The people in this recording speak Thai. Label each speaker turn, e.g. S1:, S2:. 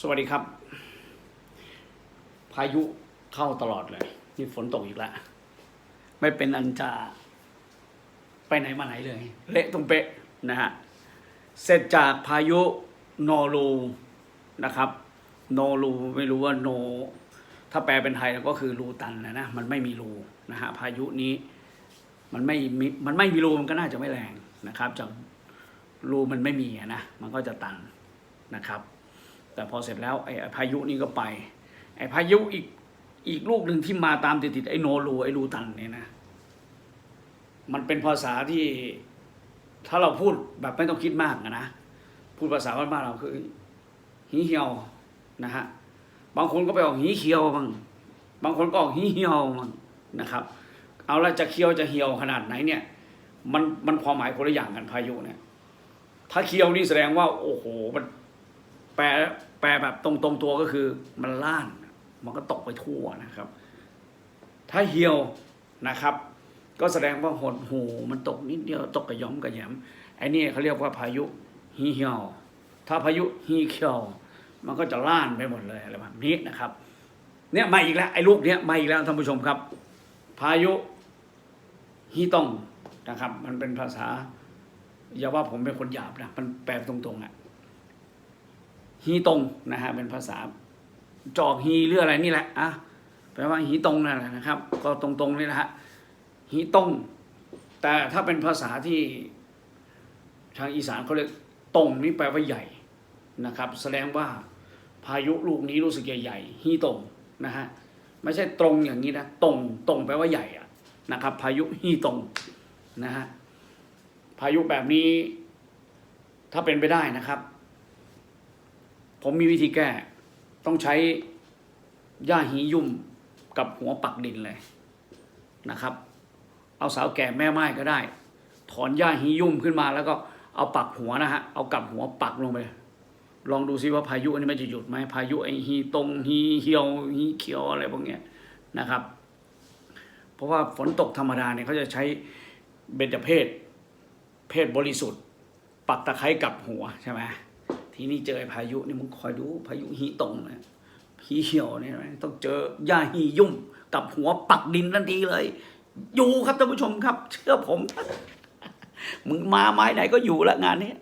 S1: สวัสดีครับ พายุเข้าตลอดเลย นี่ฝนตกอีกแล้ว ไม่เป็นอันจะไปไหนมาไหนเลย เละตรงเป๊ะนะฮะ เสร็จจากพายุโนรูนะครับ โนรูไม่รู้ว่าโน ถ้าแปลเป็นไทยก็คือรูตันนะนะ มันไม่มีรูนะฮะ พายุนี้ มันไม่มีมันไม่มีรูมันก็น่าจะไม่แรงนะครับจากรูมันไม่มีอะนะ มันก็จะตันนะครับ แต่พอเสร็จแล้วไอ้พายุนี่ก็ไป ไอ้พายุอีกอีกลูกหนึ่งที่มาตามติดๆไอ้โนรูไอ้รูตันเนี่ยนะ มันเป็นภาษาที่ถ้าเราพูดแบบไม่ต้องคิดมากนะ พูดภาษาบ้านๆเราคือหีเหี่ยวนะฮะ บางคนก็ไปออกหีเขียวบ้างบางคนก็ออกหีเหี่ยวบ้างนะครับ เอาละจะเคียวจะเหี่ยวขนาดไหนเนี่ย มันมันความหมายคนละอย่างกันพายุเนี่ย ถ้าเคียวนี่แสดงว่า โอ้โหมัน แปลแปลแบบตรงตรงตัวก็คือมันล่าน มันก็ตกไปทั่วนะครับ ถ้าเหี่ยวนะครับ ก็แสดงว่าหดหูมันตกนิดเดียวตกกระย่อมกระแหยมไอ้นี่เขาเรียกว่าพายุฮีเหี่ยวถ้าพายุฮีเขียวมันก็จะล่านไปหมดเลยอะไรแบบนี้นะครับ เนี่ยมาอีกแล้วไอ้ลูกเนี้ยมาอีกแล้วท่านผู้ชมครับ พายุฮีตงนะครับ มันเป็นภาษาอย่าว่าผมเป็นคนหยาบนะมันแปลตรงๆอะ ฮีตงนะฮะเป็นภาษาจอกฮีหรืออะไรนี่แหละอะแปลว่าฮีตงนั่นแหละนะครับ ก็ตรงๆนี่นะฮะฮีตงแต่ถ้าเป็นภาษาที่ทางอีสานเขาเรียกตงนี่แปลว่าใหญ่นะครับ แสดงว่าพายุลูกนี้รู้สึกใหญ่ๆฮีตงนะฮะไม่ใช่ตรงอย่างนี้นะตรงตรงแปลว่าใหญ่อะนะครับ พายุฮีตงนะฮะพายุแบบนี้ถ้าเป็นไปได้นะครับ ผมมีวิธีแก้ ต้องใช้หญ้าหียุ่มกับหัวปักดินเลยนะครับ เอาสาวแก่แม่ไม้ก็ได้ ถอนหญ้าหียุ่มขึ้นมาแล้วก็เอาปักหัวนะฮะ เอากลับหัวปักลงไป ลองดูซิว่าพายุอันนี้มันจะหยุดไหมพายุไอฮีตรงฮีเหียวฮีเขียวอะไรพวกเนี้ยนะครับ เพราะว่าฝนตกธรรมดาเนี่ยเขาจะใช้เบญจเพศเพศบริสุทธิ์ ปักตะไคร้กับหัวใช่ไหม ทีนี้เจอพายุนี่มึงคอยดูพายุฮีตรงนะฮีเหี่ยวเนี่ยนะต้องเจอหญ้าฮียุ่มกับหัวปักดินทันทีเลย อยู่ครับท่านผู้ชมครับ เชื่อผม มึงมาไม้ไหนก็อยู่ละงานนี้